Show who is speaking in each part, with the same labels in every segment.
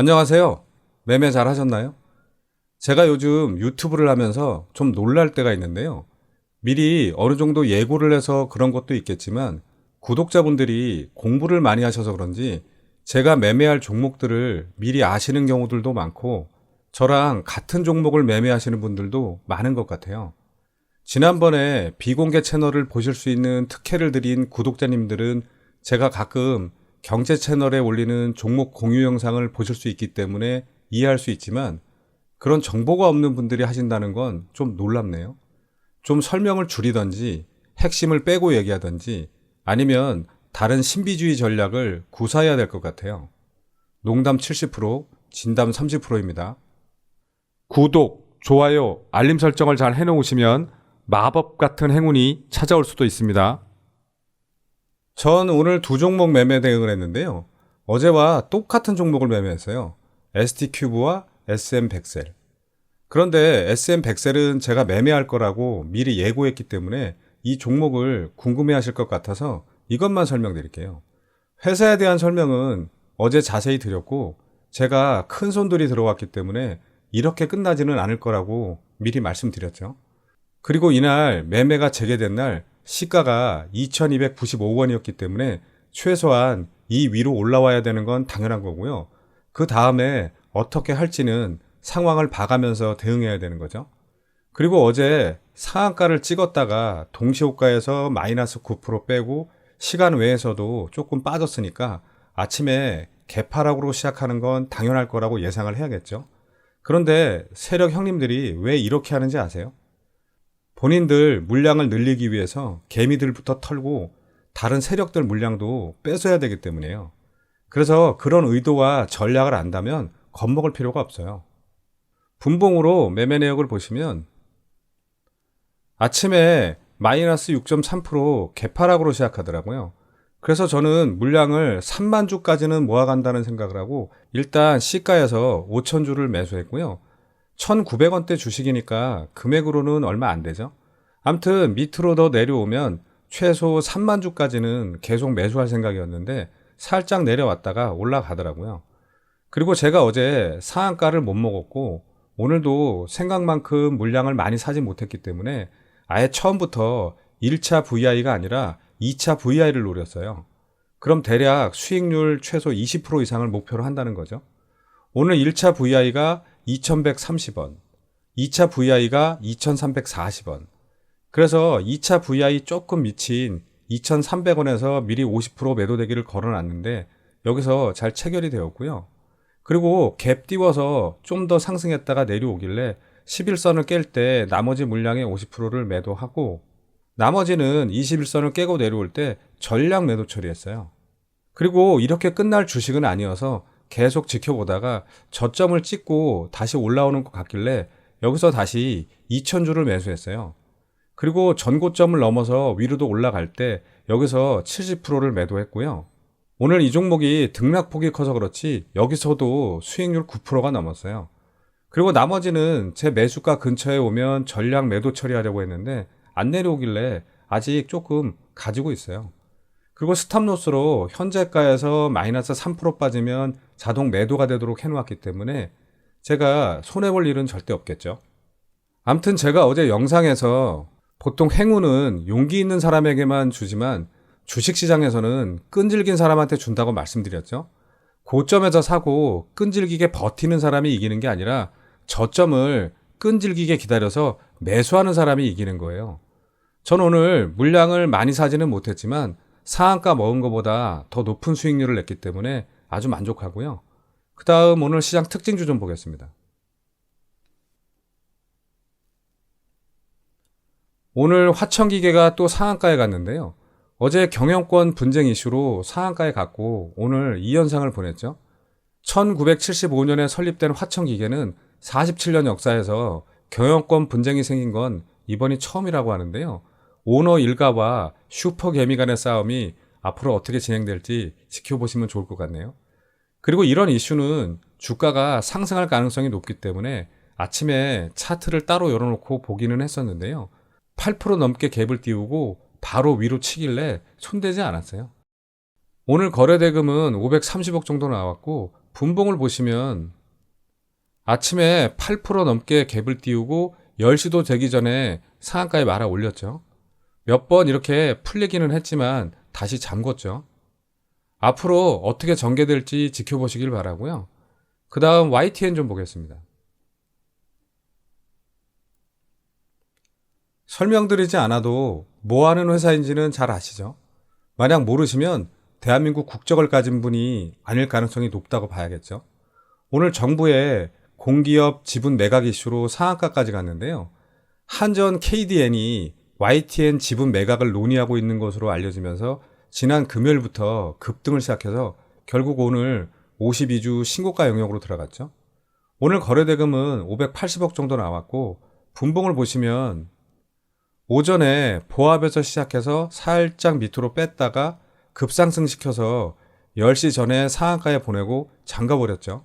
Speaker 1: 안녕하세요. 매매 잘 하셨나요? 제가 요즘 유튜브를 하면서 좀 놀랄 때가 있는데요. 미리 어느 정도 예고를 해서 그런 것도 있겠지만 구독자분들이 공부를 많이 하셔서 그런지 제가 매매할 종목들을 미리 아시는 경우들도 많고 저랑 같은 종목을 매매하시는 분들도 많은 것 같아요. 지난번에 비공개 채널을 보실 수 있는 특혜를 드린 구독자님들은 제가 가끔 경제 채널에 올리는 종목 공유 영상을 보실 수 있기 때문에 이해할 수 있지만 그런 정보가 없는 분들이 하신다는 건 좀 놀랍네요. 좀 설명을 줄이던지 핵심을 빼고 얘기하던지 아니면 다른 신비주의 전략을 구사해야 될 것 같아요. 농담 70%, 진담 30%입니다. 구독, 좋아요, 알림 설정을 잘 해놓으시면 마법 같은 행운이 찾아올 수도 있습니다. 전 오늘 두 종목 매매 대응을 했는데요. 어제와 똑같은 종목을 매매했어요. ST큐브와 SM100셀. 그런데 SM100셀은 제가 매매할 거라고 미리 예고했기 때문에 이 종목을 궁금해 하실 것 같아서 이것만 설명드릴게요. 회사에 대한 설명은 어제 자세히 드렸고 제가 큰 손들이 들어왔기 때문에 이렇게 끝나지는 않을 거라고 미리 말씀드렸죠. 그리고 이날 매매가 재개된 날 시가가 2295원이었기 때문에 최소한 이 위로 올라와야 되는 건 당연한 거고요. 그 다음에 어떻게 할지는 상황을 봐가면서 대응해야 되는 거죠. 그리고 어제 상한가를 찍었다가 동시호가에서 마이너스 9% 빼고 시간 외에서도 조금 빠졌으니까 아침에 개파락으로 시작하는 건 당연할 거라고 예상을 해야겠죠. 그런데 세력 형님들이 왜 이렇게 하는지 아세요? 본인들 물량을 늘리기 위해서 개미들부터 털고 다른 세력들 물량도 뺏어야 되기 때문이에요. 그래서 그런 의도와 전략을 안다면 겁먹을 필요가 없어요. 분봉으로 매매 내역을 보시면 아침에 마이너스 6.3% 개파락으로 시작하더라고요. 그래서 저는 물량을 3만 주까지는 모아간다는 생각을 하고 일단 시가에서 5천 주를 매수했고요. 1,900원대 주식이니까 금액으로는 얼마 안 되죠. 암튼 밑으로 더 내려오면 최소 3만 주까지는 계속 매수할 생각이었는데 살짝 내려왔다가 올라가더라고요. 그리고 제가 어제 상한가를 못 먹었고 오늘도 생각만큼 물량을 많이 사지 못했기 때문에 아예 처음부터 1차 VI가 아니라 2차 VI를 노렸어요. 그럼 대략 수익률 최소 20% 이상을 목표로 한다는 거죠. 오늘 1차 VI가 2130원, 2차 VI가 2340원. 그래서 2차 VI 조금 미친 2300원에서 미리 50% 매도대기를 걸어놨는데 여기서 잘 체결이 되었고요. 그리고 갭 띄워서 좀 더 상승했다가 내려오길래 11선을 깰 때 나머지 물량의 50%를 매도하고 나머지는 21선을 깨고 내려올 때 전량 매도 처리했어요. 그리고 이렇게 끝날 주식은 아니어서 계속 지켜보다가 저점을 찍고 다시 올라오는 것 같길래 여기서 다시 2,000주를 매수했어요. 그리고 전고점을 넘어서 위로도 올라갈 때 여기서 70%를 매도했고요. 오늘 이 종목이 등락폭이 커서 그렇지 여기서도 수익률 9%가 넘었어요. 그리고 나머지는 제 매수가 근처에 오면 전량 매도 처리하려고 했는데 안 내려오길래 아직 조금 가지고 있어요. 그리고 스탑로스로 현재가에서 마이너스 3% 빠지면 자동 매도가 되도록 해놓았기 때문에 제가 손해볼 일은 절대 없겠죠. 암튼 제가 어제 영상에서 보통 행운은 용기 있는 사람에게만 주지만 주식시장에서는 끈질긴 사람한테 준다고 말씀드렸죠. 고점에서 사고 끈질기게 버티는 사람이 이기는 게 아니라 저점을 끈질기게 기다려서 매수하는 사람이 이기는 거예요. 전 오늘 물량을 많이 사지는 못했지만 상한가 먹은 것보다 더 높은 수익률을 냈기 때문에 아주 만족하고요. 그 다음 오늘 시장 특징주 좀 보겠습니다. 오늘 화천기계가 또 상한가에 갔는데요. 어제 경영권 분쟁 이슈로 상한가에 갔고 오늘 이 현상을 보냈죠. 1975년에 설립된 화천기계는 47년 역사에서 경영권 분쟁이 생긴 건 이번이 처음이라고 하는데요. 오너 일가와 슈퍼 개미 간의 싸움이 앞으로 어떻게 진행될지 지켜보시면 좋을 것 같네요. 그리고 이런 이슈는 주가가 상승할 가능성이 높기 때문에 아침에 차트를 따로 열어놓고 보기는 했었는데요. 8% 넘게 갭을 띄우고 바로 위로 치길래 손대지 않았어요. 오늘 거래 대금은 530억 정도 나왔고 분봉을 보시면 아침에 8% 넘게 갭을 띄우고 10시도 되기 전에 상한가에 말아 올렸죠. 몇 번 이렇게 풀리기는 했지만 다시 잠궜죠. 앞으로 어떻게 전개될지 지켜보시길 바라고요. 그 다음 YTN 좀 보겠습니다. 설명드리지 않아도 뭐 하는 회사인지는 잘 아시죠? 만약 모르시면 대한민국 국적을 가진 분이 아닐 가능성이 높다고 봐야겠죠. 오늘 정부의 공기업 지분 매각 이슈로 상한가까지 갔는데요. 한전 KDN이 YTN 지분 매각을 논의하고 있는 것으로 알려지면서 지난 금요일부터 급등을 시작해서 결국 오늘 52주 신고가 영역으로 들어갔죠. 오늘 거래대금은 580억 정도 나왔고 분봉을 보시면 오전에 보합에서 시작해서 살짝 밑으로 뺐다가 급상승시켜서 10시 전에 상한가에 보내고 잠가버렸죠.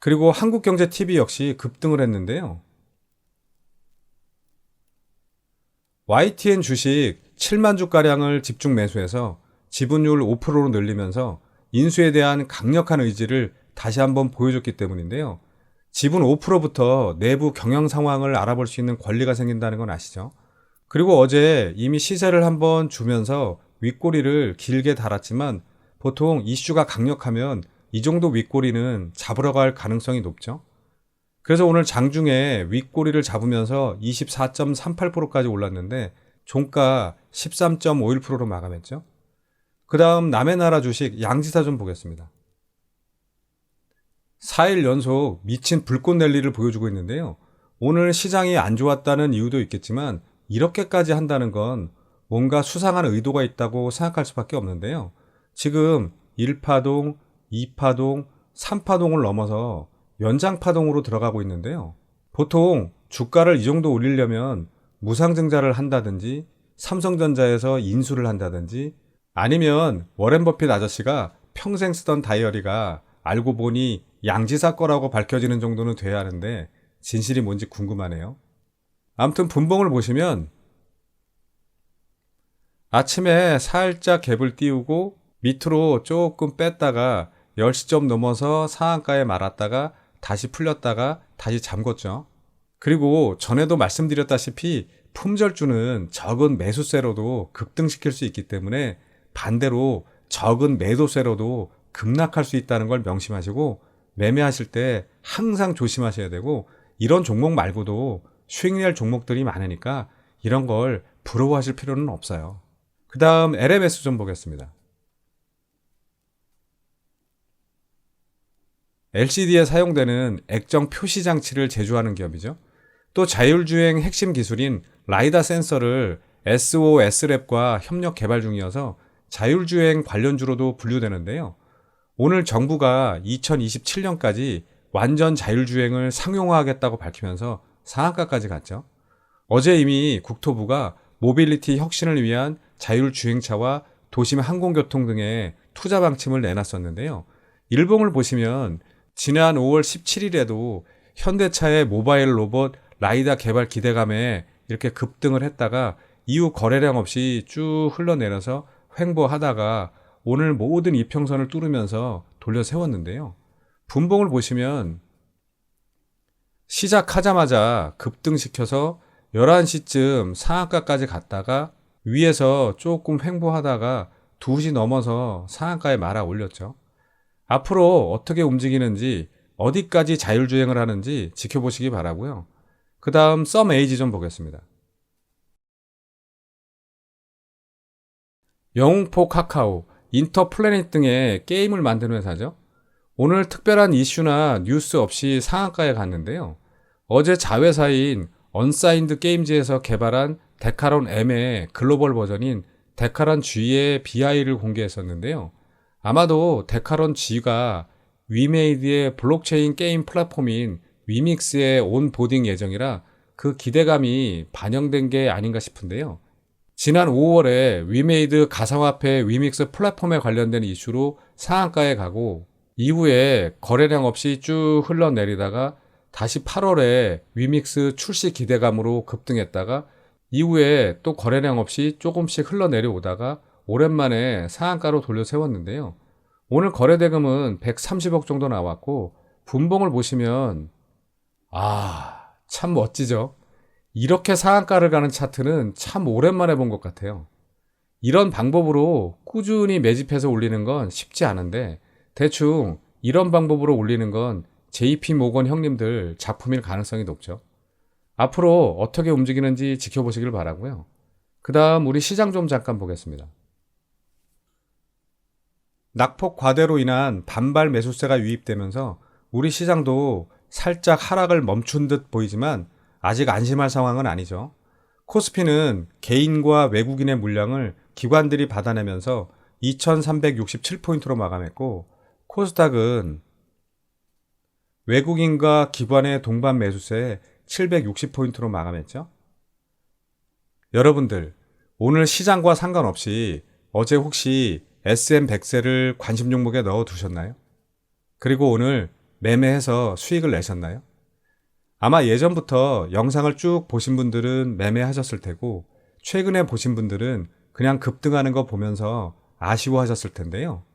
Speaker 1: 그리고 한국경제TV 역시 급등을 했는데요. YTN 주식 7만 주가량을 집중 매수해서 지분율 5%로 늘리면서 인수에 대한 강력한 의지를 다시 한번 보여줬기 때문인데요. 지분 5%부터 내부 경영 상황을 알아볼 수 있는 권리가 생긴다는 건 아시죠? 그리고 어제 이미 시세를 한번 주면서 윗꼬리를 길게 달았지만 보통 이슈가 강력하면 이 정도 윗꼬리는 잡으러 갈 가능성이 높죠. 그래서 오늘 장중에 윗꼬리를 잡으면서 24.38%까지 올랐는데 종가 13.51%로 마감했죠. 그 다음 남의 나라 주식 양지사 좀 보겠습니다. 4일 연속 미친 불꽃 랠리를 보여주고 있는데요. 오늘 시장이 안 좋았다는 이유도 있겠지만 이렇게까지 한다는 건 뭔가 수상한 의도가 있다고 생각할 수밖에 없는데요. 지금 1파동, 2파동, 3파동을 넘어서 연장파동으로 들어가고 있는데요. 보통 주가를 이 정도 올리려면 무상증자를 한다든지 삼성전자에서 인수를 한다든지 아니면 워렌 버핏 아저씨가 평생 쓰던 다이어리가 알고 보니 양지사 거라고 밝혀지는 정도는 돼야 하는데 진실이 뭔지 궁금하네요. 아무튼 분봉을 보시면 아침에 살짝 갭을 띄우고 밑으로 조금 뺐다가 10시점 넘어서 상한가에 말았다가 다시 풀렸다가 다시 잠궜죠. 그리고 전에도 말씀드렸다시피 품절주는 적은 매수세로도 급등시킬 수 있기 때문에 반대로 적은 매도세로도 급락할 수 있다는 걸 명심하시고 매매하실 때 항상 조심하셔야 되고 이런 종목 말고도 수익 낼 종목들이 많으니까 이런 걸 부러워하실 필요는 없어요. 그 다음 LMS 좀 보겠습니다. LCD에 사용되는 액정 표시 장치를 제조하는 기업이죠. 또 자율주행 핵심 기술인 라이다 센서를 SOS랩과 협력 개발 중이어서 자율주행 관련주로도 분류되는데요. 오늘 정부가 2027년까지 완전 자율주행을 상용화하겠다고 밝히면서 상한가까지 갔죠. 어제 이미 국토부가 모빌리티 혁신을 위한 자율주행차와 도심 항공교통 등의 투자 방침을 내놨었는데요. 일봉을 보시면 지난 5월 17일에도 현대차의 모바일 로봇 라이다 개발 기대감에 이렇게 급등을 했다가 이후 거래량 없이 쭉 흘러내려서 횡보하다가 오늘 모든 이평선을 뚫으면서 돌려 세웠는데요. 분봉을 보시면 시작하자마자 급등시켜서 11시쯤 상한가까지 갔다가 위에서 조금 횡보하다가 2시 넘어서 상한가에 말아 올렸죠. 앞으로 어떻게 움직이는지 어디까지 자율주행을 하는지 지켜보시기 바라고요. 그 다음 썸 에이지 좀 보겠습니다. 영웅포 카카오, 인터플래닛 등의 게임을 만드는 회사죠. 오늘 특별한 이슈나 뉴스 없이 상한가에 갔는데요. 어제 자회사인 언사인드 게임즈에서 개발한 데카론 M의 글로벌 버전인 데카론 G의 BI를 공개했었는데요. 아마도 데카론 G가 위메이드의 블록체인 게임 플랫폼인 위믹스의 온보딩 예정이라 그 기대감이 반영된 게 아닌가 싶은데요. 지난 5월에 위메이드 가상화폐 위믹스 플랫폼에 관련된 이슈로 상한가에 가고 이후에 거래량 없이 쭉 흘러내리다가 다시 8월에 위믹스 출시 기대감으로 급등했다가 이후에 또 거래량 없이 조금씩 흘러내려오다가 오랜만에 상한가로 돌려 세웠는데요. 오늘 거래대금은 130억 정도 나왔고 분봉을 보시면 아, 참 멋지죠. 이렇게 상한가를 가는 차트는 참 오랜만에 본 것 같아요. 이런 방법으로 꾸준히 매집해서 올리는 건 쉽지 않은데 대충 이런 방법으로 올리는 건 JP 모건 형님들 작품일 가능성이 높죠. 앞으로 어떻게 움직이는지 지켜보시길 바라고요. 그 다음 우리 시장 좀 잠깐 보겠습니다. 낙폭 과대로 인한 반발 매수세가 유입되면서 우리 시장도 살짝 하락을 멈춘 듯 보이지만 아직 안심할 상황은 아니죠. 코스피는 개인과 외국인의 물량을 기관들이 받아내면서 2367포인트로 마감했고 코스닥은 외국인과 기관의 동반 매수세에 760포인트로 마감했죠. 여러분들, 오늘 시장과 상관없이 어제 혹시 SM100세를 관심 종목에 넣어 두셨나요? 그리고 오늘 매매해서 수익을 내셨나요? 아마 예전부터 영상을 쭉 보신 분들은 매매하셨을 테고, 최근에 보신 분들은 그냥 급등하는 거 보면서 아쉬워하셨을 텐데요.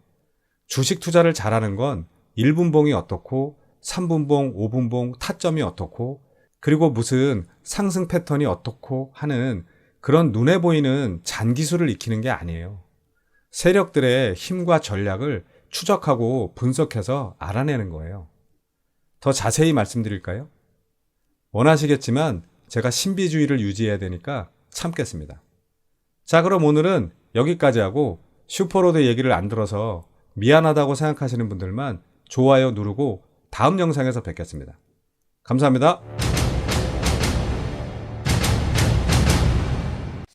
Speaker 1: 주식 투자를 잘하는 건 1분봉이 어떻고, 3분봉, 5분봉 타점이 어떻고, 그리고 무슨 상승 패턴이 어떻고 하는 그런 눈에 보이는 잔기술을 익히는 게 아니에요. 세력들의 힘과 전략을 추적하고 분석해서 알아내는 거예요. 더 자세히 말씀드릴까요? 원하시겠지만 제가 신비주의를 유지해야 되니까 참겠습니다. 자, 그럼 오늘은 여기까지 하고 슈퍼로드 얘기를 안 들어서 미안하다고 생각하시는 분들만 좋아요 누르고 다음 영상에서 뵙겠습니다. 감사합니다.